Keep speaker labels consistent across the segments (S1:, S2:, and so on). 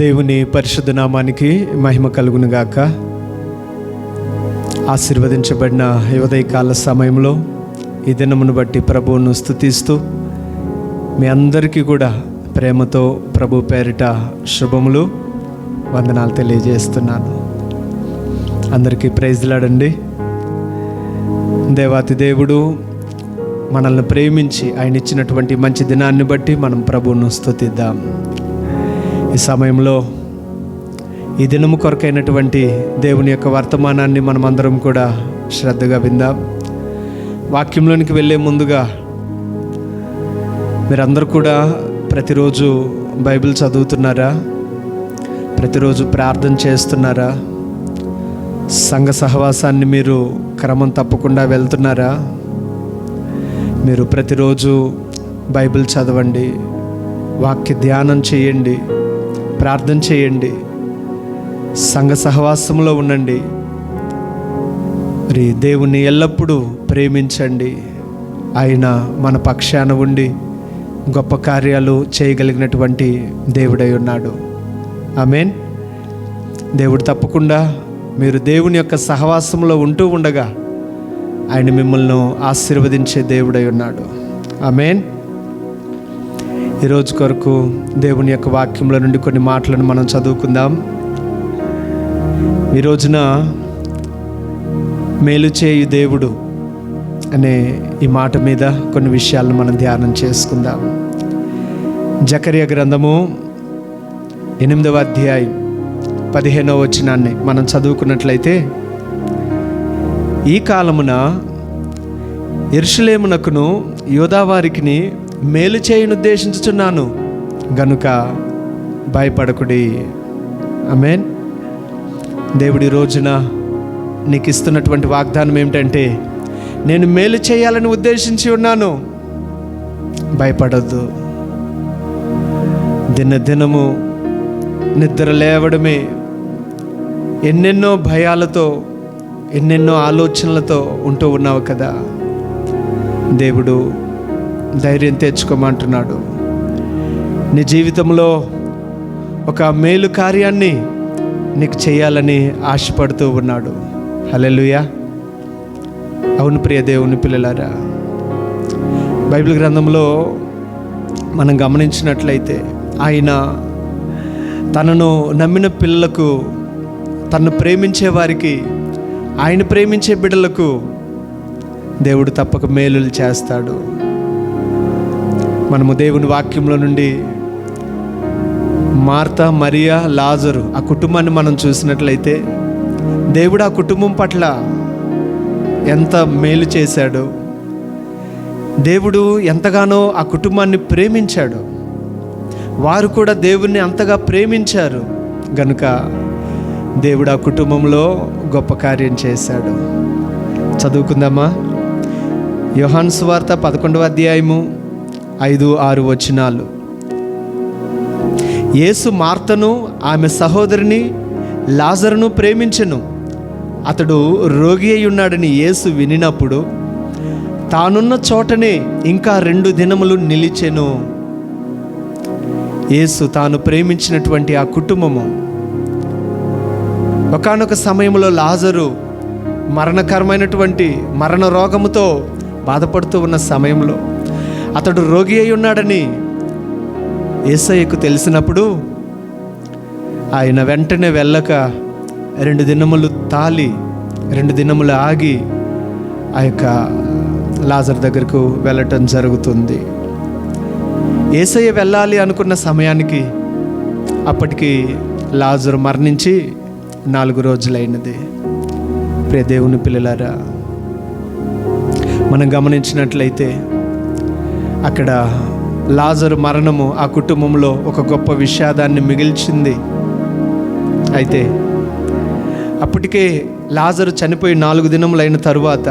S1: దేవుని పరిశుద్ధ నామానికి మహిమ కలుగును గాక ఆశీర్వదించబడిన కాల సమయంలో ఈ దినమును బట్టి ప్రభువును స్థుతిస్తూ మీ అందరికీ కూడా ప్రేమతో ప్రభు పేరిట శుభములు వందనాలు తెలియజేస్తున్నాను. అందరికీ ప్రైజ్లాడండి దేవాతి దేవుడు మనల్ని ప్రేమించి ఆయన ఇచ్చినటువంటి మంచి దినాన్ని బట్టి మనం ప్రభువును స్థుతిద్దాం ఈ సమయంలో ఈ దినము కొరకైనటువంటి దేవుని యొక్క వర్తమానాన్ని మనమందరం కూడా శ్రద్ధగా విందాం. వాక్యంలోనికి వెళ్ళే ముందుగా మీరందరూ కూడా ప్రతిరోజు బైబిల్ చదువుతున్నారా? ప్రతిరోజు ప్రార్థన చేస్తున్నారా? సంఘ సహవాసాన్ని మీరు క్రమం తప్పకుండా వెళ్తున్నారా? మీరు ప్రతిరోజు బైబిల్ చదవండి వాక్య ధ్యానం చేయండి. ప్రార్థన చేయండి. సంఘ సహవాసంలో ఉండండి. మరి దేవుణ్ణి ఎల్లప్పుడూ ప్రేమించండి. ఆయన మన పక్షాన ఉండి గొప్ప కార్యాలు చేయగలిగినటువంటి దేవుడై ఉన్నాడు. ఆమెన్. దేవుడు తప్పకుండా మీరు దేవుని యొక్క సహవాసంలో ఉంటూ ఉండగా ఆయన మిమ్మల్ని ఆశీర్వదించే దేవుడై ఉన్నాడు. ఆమెన్. ఈరోజు కొరకు దేవుని యొక్క వాక్యంలో నుండి కొన్ని మాటలను మనం చదువుకుందాం. ఈ రోజున మేలు చేయు దేవుడు అనే ఈ మాట మీద కొన్ని విషయాలను మనం ధ్యానం చేసుకుందాం. జకర్య గ్రంథము ఎనిమిదవ అధ్యాయం పదిహేనవ వచనాన్ని మనం చదువుకున్నట్లయితే ఈ కాలమున ఎరుషులేమునకును యోధావారికిని మేలు చేయను ఉద్దేశించుచున్నాను. గనుక భయపడకుడి. అమేన్ దేవుడి రోజున నీకు ఇస్తున్నటువంటి వాగ్దానం ఏమిటంటే నేను మేలు చేయాలని ఉద్దేశించి ఉన్నాను. భయపడద్దు. దినదినము నిద్ర లేవడమే ఎన్నెన్నో భయాలతో ఎన్నెన్నో ఆలోచనలతో ఉంటూ ఉన్నావు కదా. దేవుడు ధైర్యం తెచ్చుకోమంటున్నాడు. నీ జీవితంలో ఒక మేలు కార్యాన్ని నీకు చేయాలని ఆశపడుతూ ఉన్నాడు. హలెలుయా అవును ప్రియ దేవుని పిల్లలారా బైబిల్ గ్రంథంలో మనం గమనించినట్లయితే ఆయన తనను నమ్మిన పిల్లలకు తనను ప్రేమించే వారికి ఆయన ప్రేమించే బిడ్డలకు దేవుడు తప్పక మేలులు చేస్తాడు. మనము దేవుని వాక్యంలో నుండి మార్త మరియా లాజరు ఆ కుటుంబాన్ని మనం చూసినట్లయితే దేవుడు ఆ కుటుంబం పట్ల ఎంత మేలు చేశాడు. దేవుడు ఎంతగానో ఆ కుటుంబాన్ని ప్రేమించాడు. వారు కూడా దేవుణ్ణి అంతగా ప్రేమించారు. గనుక దేవుడు ఆ కుటుంబంలో గొప్ప కార్యం చేశాడు. చదువుకుందామా? యోహాన్ సువార్త పదకొండవ అధ్యాయము ఐదు ఆరు వచనాలు. యేసు మార్తను ఆమె సహోదరిని లాజరును ప్రేమించెను. అతడు రోగి అయి ఉన్నాడని యేసు వినినప్పుడు తానున్న చోటనే ఇంకా రెండు దినములు నిలిచెను. యేసు తాను ప్రేమించినటువంటి ఆ కుటుంబము. ఒకానొక సమయంలో లాజరు మరణకరమైనటువంటి మరణ రోగముతో బాధపడుతూ ఉన్న సమయంలో అతడు రోగి అయి ఉన్నాడని ఏసయ్యకు తెలిసినప్పుడు ఆయన వెంటనే వెళ్ళక రెండు దినములు తాలి రెండు దినములు ఆగి ఆ యొక్క లాజర్ దగ్గరకు వెళ్ళటం జరుగుతుంది. ఏసయ్య వెళ్ళాలి అనుకున్న సమయానికి అప్పటికి లాజరు మరణించి నాలుగు రోజులైనది. ప్రే దేవుని పిల్లలారా మనం గమనించినట్లయితే అక్కడ లాజరు మరణము ఆ కుటుంబంలో ఒక గొప్ప విషాదాన్ని మిగిల్చింది. అయితే అప్పటికే లాజరు చనిపోయి నాలుగు దినములైన తరువాత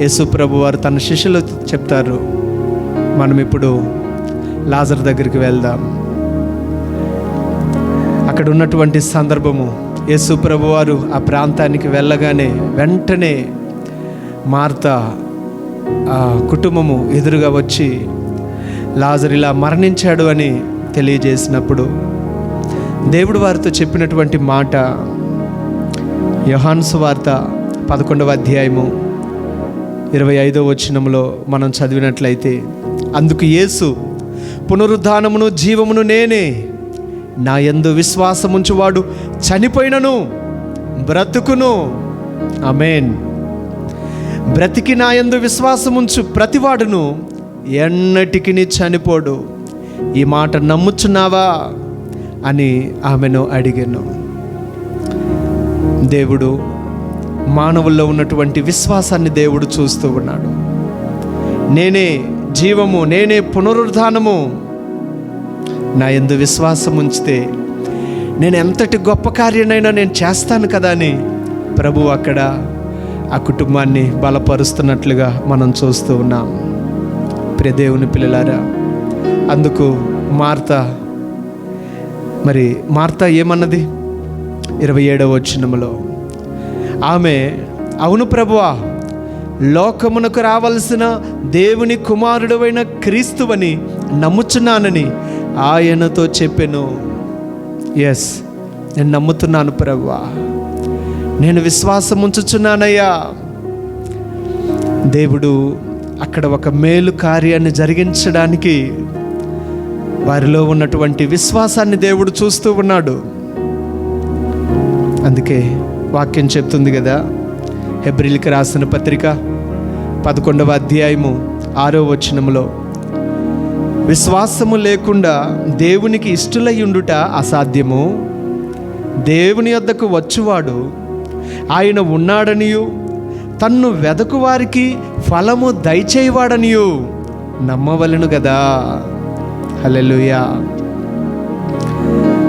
S1: యేసు ప్రభు వారు తన శిష్యులు చెప్తారు మనం ఇప్పుడు లాజర్ దగ్గరికి వెళ్దాం. అక్కడ ఉన్నటువంటి సందర్భము యేసు ప్రభు వారు ఆ ప్రాంతానికి వెళ్ళగానే వెంటనే మార్త ఆ కుటుంబము ఎదురుగా వచ్చి లాజర్ ఇలా మరణించాడు అని తెలియజేసినప్పుడు దేవుడు వారితో చెప్పినటువంటి మాట యోహాను వార్త పదకొండవ అధ్యాయము ఇరవై ఐదో వచనంలో మనం చదివినట్లయితే అందుకు యేసు పునరుద్ధానమును జీవమును నేనే నా ఎందు విశ్వాసముంచువాడు చనిపోయినను బ్రతుకును. అమేన్ బ్రతికి నా యందు విశ్వాసముంచు ప్రతివాడును ఎన్నటికి చనిపోడు. ఈ మాట నమ్ముచున్నావా? అని ఆమెను అడిగాను. దేవుడు మానవుల్లో ఉన్నటువంటి విశ్వాసాన్ని దేవుడు చూస్తూ ఉన్నాడు. నేనే జీవము నేనే పునరుద్ధానము. నా ఎందు విశ్వాసం ఉంచితే నేను ఎంతటి గొప్ప కార్యనైనా నేను చేస్తాను కదా అని ప్రభు అక్కడ ఆ కుటుంబాన్ని బలపరుస్తున్నట్లుగా మనం చూస్తూ ఉన్నాం. ప్రదేవుని పిల్లలారా అందుకు మార్త మరి మార్త ఏమన్నది? ఇరవై ఏడవ వచ్చినములో ఆమె అవును ప్రభువా లోకమునకు రావలసిన దేవుని కుమారుడువైన క్రీస్తువని నమ్ముచున్నానని ఆయనతో చెప్పాను. ఎస్ నేను నమ్ముతున్నాను ప్రభువా. నేను విశ్వాసం ఉంచుచున్నానయ్యా దేవుడు అక్కడ ఒక మేలు కార్యాన్ని జరిగించడానికి వారిలో ఉన్నటువంటి విశ్వాసాన్ని దేవుడు చూస్తూ ఉన్నాడు. అందుకే వాక్యం చెప్తుంది కదా హెబ్రిల్కి రాసిన పత్రిక పదకొండవ అధ్యాయము ఆరో వచనములో విశ్వాసము లేకుండా దేవునికి ఇష్టలై ఉండుట అసాధ్యము? దేవుని వద్దకు వచ్చువాడు ఆయన ఉన్నాడనియు. తన్ను వెదకు వారికి ఫలము దయచేయవాడనియు. నమ్మవలను కదా హలెలుయా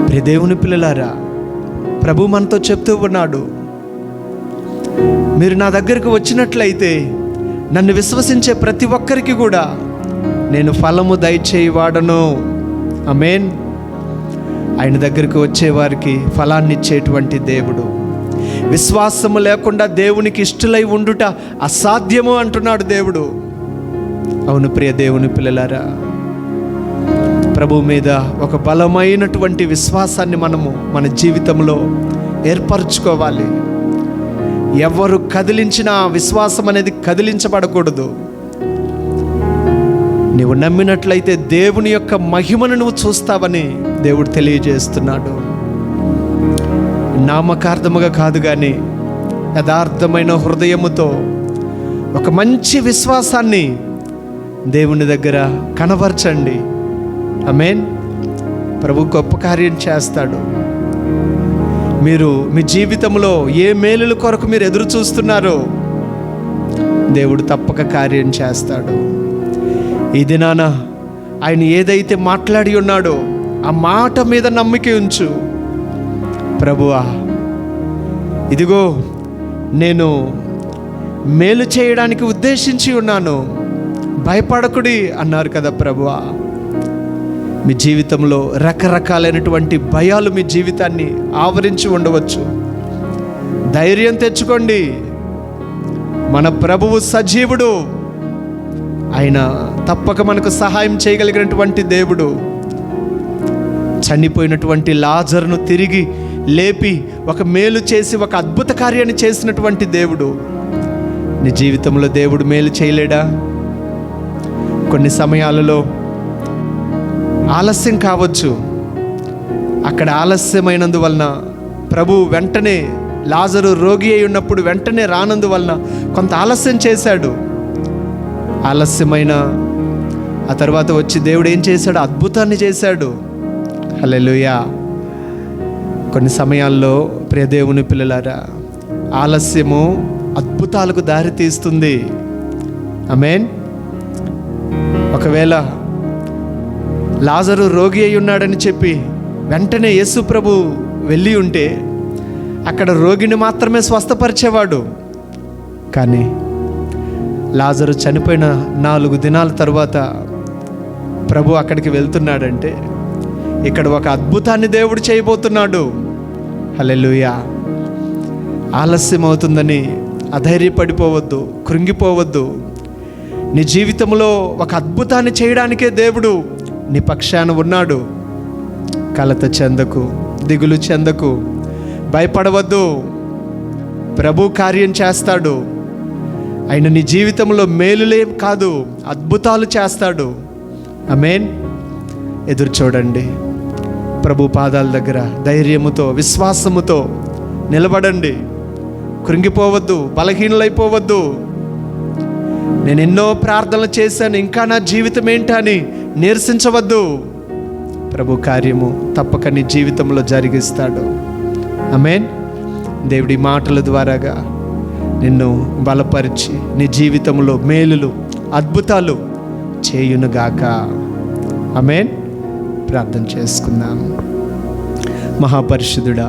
S1: ప్రియ దేవుని పిల్లలారా ప్రభు మనతో చెప్తూ ఉన్నాడు. మీరు నా దగ్గరకు వచ్చినట్లయితే నన్ను విశ్వసించే ప్రతి ఒక్కరికి కూడా నేను ఫలము దయచేయవాడను. అమేన్ ఆయన దగ్గరకు వచ్చేవారికి ఫలాన్ని ఇచ్చేటువంటి దేవుడు. విశ్వాసము లేకుండా దేవునికి ఇష్టలై ఉండుట అసాధ్యము అంటున్నాడు దేవుడు. అవును ప్రియ దేవుని పిల్లలారా ప్రభు మీద ఒక బలమైనటువంటి విశ్వాసాన్ని మనము మన జీవితంలో ఏర్పరచుకోవాలి. ఎవరు కదిలించిన విశ్వాసం అనేది కదిలించబడకూడదు. నీవు నమ్మినట్లయితే దేవుని యొక్క మహిమను నువ్వు చూస్తావని దేవుడు తెలియజేస్తున్నాడు. నామకార్థముగా కాదు కానీ యథార్థమైన హృదయముతో ఒక మంచి విశ్వాసాన్ని దేవుని దగ్గర కనబరచండి. అమేన్ ప్రభు గొప్ప కార్యం చేస్తాడు. మీరు మీ జీవితంలో ఏ మేలుల కొరకు మీరు ఎదురు చూస్తున్నారో దేవుడు తప్పక కార్యం చేస్తాడు. ఈ దినాన ఆయన ఏదైతే మాట్లాడి ఉన్నాడో ఆ మాట మీద నమ్మిక ఉంచు. ప్రభువా ఇదిగో నేను మేలు చేయడానికి ఉద్దేశించి ఉన్నాను. భయపడకుడి అన్నారు కదా ప్రభువా. మీ జీవితంలో రకరకాలైనటువంటి భయాలు మీ జీవితాన్ని ఆవరించి ఉండవచ్చు. ధైర్యం తెచ్చుకోండి. మన ప్రభువు సజీవుడు. ఆయన తప్పక మనకు సహాయం చేయగలిగినటువంటి దేవుడు. చనిపోయినటువంటి లాజర్ను తిరిగి లేపి ఒక మేలు చేసి ఒక అద్భుత కార్యాన్ని చేసినటువంటి దేవుడు. నీ జీవితంలో దేవుడు మేలు చేయలేడా? కొన్ని సమయాలలో ఆలస్యం కావచ్చు. అక్కడ ఆలస్యమైనందువలన ప్రభు వెంటనే లాజరు రోగి అయి ఉన్నప్పుడు వెంటనే రానందువలన కొంత ఆలస్యం చేశాడు. ఆలస్యమైన ఆ తర్వాత వచ్చి దేవుడు ఏం చేశాడు? అద్భుతాన్ని చేశాడు. హలో కొన్ని సమయాల్లో ప్రియదేవుని పిల్లలారా ఆలస్యము అద్భుతాలకు దారి తీస్తుంది. ఆమేన్. ఒకవేళ లాజరు రోగి అయి ఉన్నాడని చెప్పి వెంటనే యేసు ప్రభు వెళ్ళి ఉంటే అక్కడ రోగిని మాత్రమే స్వస్థపరిచేవాడు. కానీ లాజరు చనిపోయిన నాలుగు దినాల తర్వాత ప్రభు అక్కడికి వెళ్తున్నాడంటే ఇక్కడ ఒక అద్భుతాన్ని దేవుడు చేయబోతున్నాడు. హల్లెలూయా. ఆలస్యం అవుతుందని అధైర్యపడిపోవద్దు కృంగిపోవద్దు. నీ జీవితంలో ఒక అద్భుతాన్ని చేయడానికే దేవుడు నీ పక్షాన ఉన్నాడు. కలత చెందకు దిగులు చెందకు భయపడవద్దు. ప్రభు కార్యం చేస్తాడు. ఆయన నీ జీవితంలో మేలులేం కాదు అద్భుతాలు చేస్తాడు. అమేన్ ఎదురు చూడండి. ప్రభు పాదాల దగ్గర ధైర్యముతో విశ్వాసముతో నిలబడండి. కృంగిపోవద్దు బలహీనలైపోవద్దు. నేను ఎన్నో ప్రార్థనలు చేశాను ఇంకా నా జీవితం ఏంటని నిరసించవద్దు నీరసించవద్దు. ప్రభు కార్యము తప్పక నీ జీవితంలో జరిగిస్తాడు. అమేన్ దేవుడి మాటల ద్వారాగా నిన్ను బలపరిచి నీ జీవితంలో మేలులు అద్భుతాలు చేయునుగాక. అమేన్ ప్రార్థన చేసుకుందాం మహాపరిషుదుడా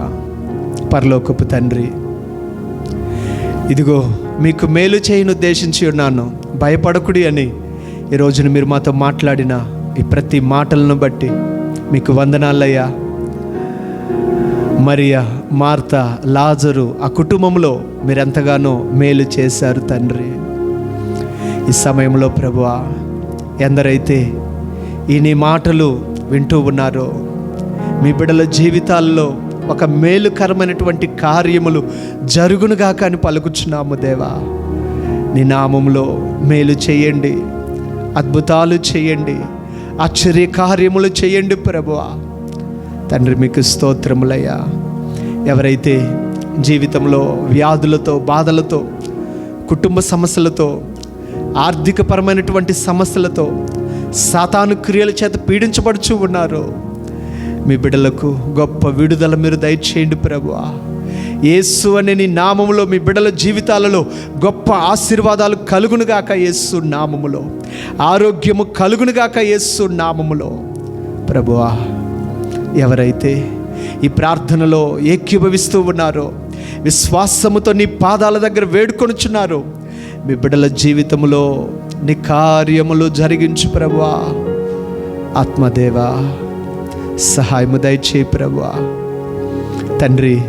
S1: పరలోకపు తండ్రి ఇదిగో మీకు మేలు చేయను ఉద్దేశించి ఉన్నాను. భయపడకుడి అని ఈ రోజున మీరు మాతో మాట్లాడిన ఈ ప్రతి మాటలను బట్టి మీకు వందనాలయ్యా. మరియా మార్త లాజరు ఆ కుటుంబంలో మీరెంతగానో మేలు చేశారు తండ్రి. ఈ సమయంలో ప్రభువా ఎందరైతే ఈ నీ మాటలు వింటూ ఉన్నారో. మీ బిడ్డల జీవితాల్లో ఒక మేలుకరమైనటువంటి కార్యములు జరుగునుగా కానీ పలుకుచున్నాము దేవా. నీ నామంలో మేలు చేయండి అద్భుతాలు చేయండి ఆశ్చర్య కార్యములు చేయండి ప్రభువా. తండ్రి మీకు స్తోత్రములయ్యా. ఎవరైతే జీవితంలో వ్యాధులతో బాధలతో కుటుంబ సమస్యలతో ఆర్థికపరమైనటువంటి సమస్యలతో సాతాను క్రియల చేత పీడించబడుచు ఉన్నారు. మీ బిడ్డలకు గొప్ప విడుదల మీరు దయచేయండి ప్రభువా యేసు అనే నీ నామములో మీ బిడ్డల జీవితాలలో గొప్ప ఆశీర్వాదాలు కలుగునుగాక యేసు నామములో. ఆరోగ్యము కలుగునుగాక యేసు నామములో. ప్రభువా ఎవరైతే ఈ ప్రార్థనలో ఏకీభవిస్తూ ఉన్నారో విశ్వాసముతో నీ పాదాల దగ్గర వేడుకొనుచున్నారో మీ బిడ్డల జీవితంలో నీ కార్యములు జరిగించు ప్రభువా. ఆత్మదేవా సహాయము దయచే ప్రభువా. తండ్రి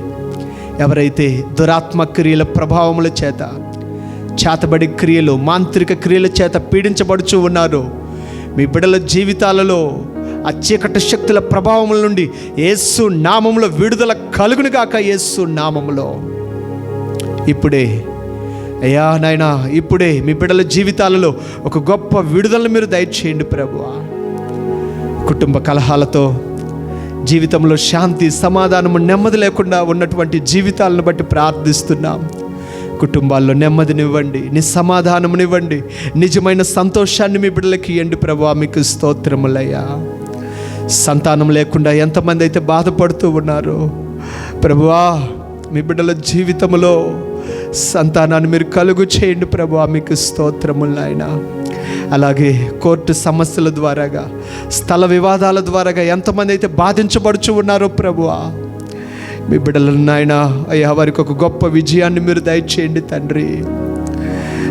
S1: ఎవరైతే దురాత్మ క్రియల ప్రభావముల చేత చేతబడి క్రియలు మాంత్రిక క్రియల చేత పీడించబడుచు ఉన్నారో మీ బిడల జీవితాలలో ఆ చీకటి శక్తుల ప్రభావముల నుండి ఏసు నామములో విడుదల కలుగునుగాక ఏసు నామములో. ఇప్పుడే అయ్యా నాయనా ఇప్పుడే మీ బిడ్డల జీవితాలలో ఒక గొప్ప విడుదల మీరు దయచేయండి ప్రభువా. కుటుంబ కలహాలతో జీవితంలో శాంతి సమాధానము నెమ్మది లేకుండా ఉన్నటువంటి జీవితాలను బట్టి ప్రార్థిస్తున్నాం. కుటుంబాల్లో నెమ్మదినివ్వండి నీ సమాధానమునివ్వండి నిజమైన సంతోషాన్ని మీ బిడ్డలకి ఇవ్వండి ప్రభు మీకు స్తోత్రములయ్యా. సంతానం లేకుండా ఎంతమంది అయితే బాధపడుతూ ఉన్నారు ప్రభువా మీ బిడ్డల జీవితంలో సంతానాన్ని మీరు కలుగు చేయండి ప్రభు మీకు స్తోత్రములు ఆయన అలాగే కోర్టు సమస్యల ద్వారాగా స్థల వివాదాల ద్వారాగా ఎంతమంది అయితే బాధించబడుచు ఉన్నారో ప్రభువా మీ బిడ్డలను నాయన అయ్యా వారికి ఒక గొప్ప విజయాన్ని మీరు దయచేయండి తండ్రి.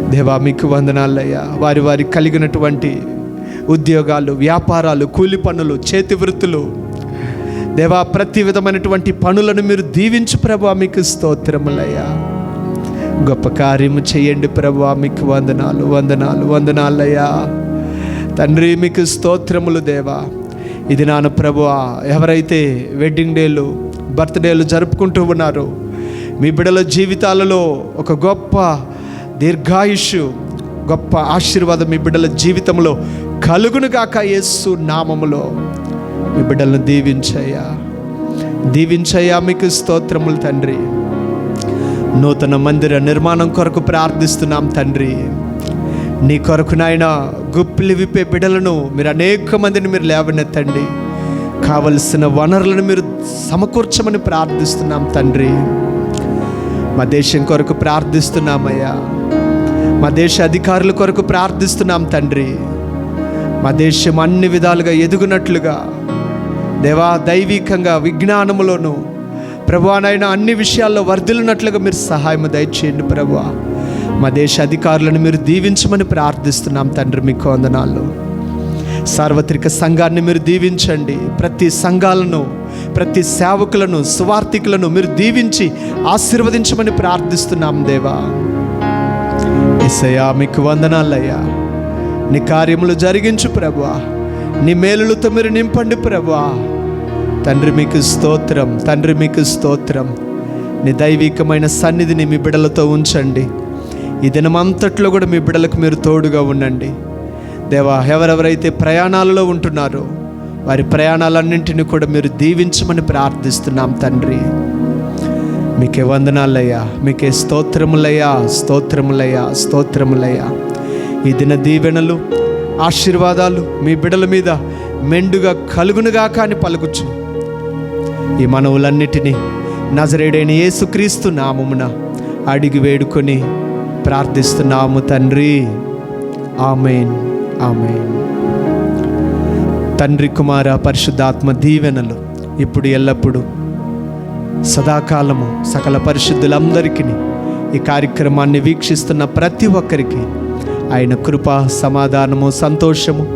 S1: దేవా మీకు వందనాలయ్యా. వారి వారి కలిగినటువంటి ఉద్యోగాలు వ్యాపారాలు కూలి పనులు చేతి వృత్తులు. దేవా ప్రతి విధమైనటువంటి పనులను మీరు దీవించు ప్రభా మీకు స్తోత్రములయ్యా. గొప్ప కార్యము చేయండి ప్రభా మీకు వందనాలు వందనాలు వందనాలయ్యా. తండ్రి మీకు స్తోత్రములు దేవా. ఇది నాను ప్రభువా ఎవరైతే వెడ్డింగ్ డేలు బర్త్డేలు జరుపుకుంటూ ఉన్నారో మీ బిడ్డల జీవితాలలో ఒక గొప్ప దీర్ఘాయుష్ గొప్ప ఆశీర్వాదం మీ బిడ్డల జీవితంలో కలుగునుగాక యేసు నామములో. మీ బిడ్డలను దీవించయ్యా. దీవించయ్యా మీకు స్తోత్రములు తండ్రి. నూతన మందిర నిర్మాణం కొరకు ప్రార్థిస్తున్నాం తండ్రి. నీ కొరకు నాయన గుప్పిలి విప్పే బిడలను మీరు అనేక మందిని మీరు లేవనెత్తండి. కావలసిన వనరులను మీరు సమకూర్చమని ప్రార్థిస్తున్నాం తండ్రి. మా దేశం కొరకు ప్రార్థిస్తున్నామయ్యా. మా దేశ అధికారుల కొరకు ప్రార్థిస్తున్నాం తండ్రి. మా దేశం అన్ని విధాలుగా ఎదుగునట్లుగా దేవా దైవికంగా విజ్ఞానములోను ప్రభువానైనా అన్ని విషయాల్లో వర్ధిల్లినట్లుగా మీరు సహాయం దయచేయండి ప్రభువా మా దేశ అధికారులను మీరు దీవించమని ప్రార్థిస్తున్నాం తండ్రి మీకు వందనాలు సార్వత్రిక సంఘాన్ని మీరు దీవించండి. ప్రతి సంఘాలను ప్రతి సేవకులను సువార్థికులను మీరు దీవించి ఆశీర్వదించమని ప్రార్థిస్తున్నాం దేవా. ఎసయ్యా మీకు వందనాలయ్యా. నీ కార్యములు జరిగించు ప్రభువా నీ మేలులతో మీరు నింపండి ప్రభువా తండ్రి మీకు స్తోత్రం. తండ్రి మీకు స్తోత్రం. నీ దైవికమైన సన్నిధిని మీ బిడలతో ఉంచండి. ఈ దినమంతట్లో కూడా మీ బిడలకు మీరు తోడుగా ఉండండి. దేవా ఎవరెవరైతే ప్రయాణాలలో ఉంటున్నారో వారి ప్రయాణాలన్నింటినీ కూడా మీరు దీవించమని ప్రార్థిస్తున్నాం తండ్రి. మీకే వందనాలయ్యా. మీకే స్తోత్రములయ్యా. స్తోత్రములయ్యా. స్తోత్రములయ్యా. ఈ దిన దీవెనలు ఆశీర్వాదాలు మీ బిడల మీద మెండుగా కలుగునుగా కానీ పలుకుచు. ఈ మనవులన్నిటినీ నజరేడైన యేసుక్రీస్తు నామమున అడిగి వేడుకొని ప్రార్థిస్తున్నాము తండ్రి. ఆమెన్. ఆమెన్. తండ్రి కుమార పరిశుద్ధాత్మ దీవెనలు ఇప్పుడు ఎల్లప్పుడూ సదాకాలము సకల పరిశుద్ధులందరికీ ఈ కార్యక్రమాన్ని వీక్షిస్తున్న ప్రతి ఒక్కరికి ఆయన కృప సమాధానము సంతోషము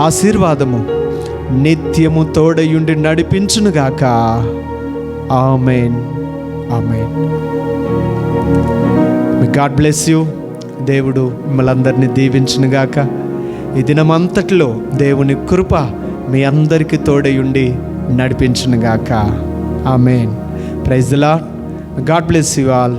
S1: ఆశీర్వాదము నిత్యము తోడయుండి నడిపించునుగాక. Amen. Amen. God bless you దేవుడు మిమ్మల్ని అందరినీ దీవించునుగాక. ఈ దినమంతట్లో దేవుని కృప మీ అందరికీ తోడయుండి నడిపించునుగాక. ఆమెన్. ప్రైజ్లా గాడ్ బ్లెస్ యూ ఆల్